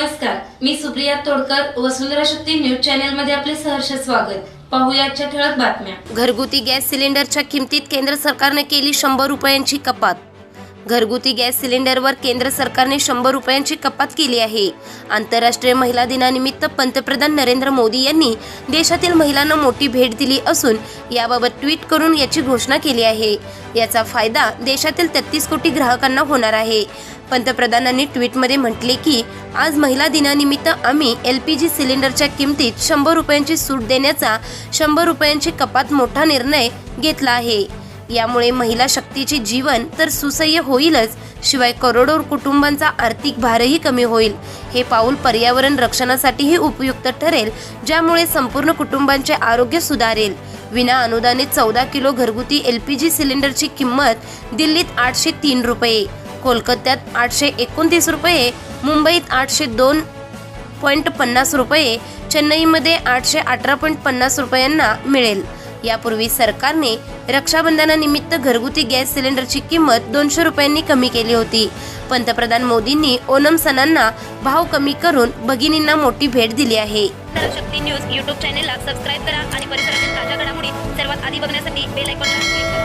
नमस्कार मी सुप्रिया तोडकर वसुंधरा शक्ती न्यूज चॅनलमध्ये आपले सहर्ष स्वागत. पाहुयाच्या ठळक बातम्या. घरगुती गॅस सिलेंडरच्या किमतीत केंद्र सरकारने केली शंभर रुपयांची कपात. घरगुती गॅस सिलेंडरवर केंद्र सरकारने शंभर रुपयांची कपात केली आहे. आंतरराष्ट्रीय महिला दिनानिमित्त पंतप्रधान नरेंद्र मोदी यांनी देशातील महिलांना मोठी भेट दिली असून याबाबत ट्विट करून याची घोषणा केली आहे. याचा फायदा देशातील तेहतीस कोटी ग्राहकांना होणार आहे. पंतप्रधानांनी ट्विटमध्ये म्हटले की आज महिला दिनानिमित्त आम्ही एल पी जी सिलेंडरच्या किमतीत शंभर रुपयांची सूट देण्याचा शंभर रुपयांची कपात मोठा निर्णय घेतला आहे. यामुळे महिला शक्तीचे जीवन तर सुसह्य होईलच. शिवाय करोडो कुटुंबांचा आर्थिक भारही कमी होईल. हे पाऊल पर्यावरण रक्षणासाठीही उपयुक्त ठरेल ज्यामुळे संपूर्ण कुटुंबांचे आरोग्य सुधारेल. विना अनुदानित चौदा किलो घरगुती एल पी जी सिलेंडरची किंमत दिल्लीत आठशे तीन रुपये कोलकात्यात आठशे एकोणतीस रुपये मुंबईत आठशे दोन पॉईंट पन्नास रुपये चेन्नईमध्ये आठशे अठरा पॉईंट पन्नास रुपयांना मिळेल. यापूर्वी सरकारने रक्षाबंधनानिमित्त घरगुती गॅस सिलेंडरची किंमत दोनशे रुपयांनी कमी केली होती. पंतप्रधान मोदींनी ओणम सणांना भाव कमी करून भगिनींना मोठी भेट दिली आहे. शक्ती न्यूज युट्यूब चॅनेलला सबस्क्राईब करा आणि परिसरातील ताज्या घडामोडी सर्वात आधी बघण्यासाठी बेल आयकॉनला क्लिक करा.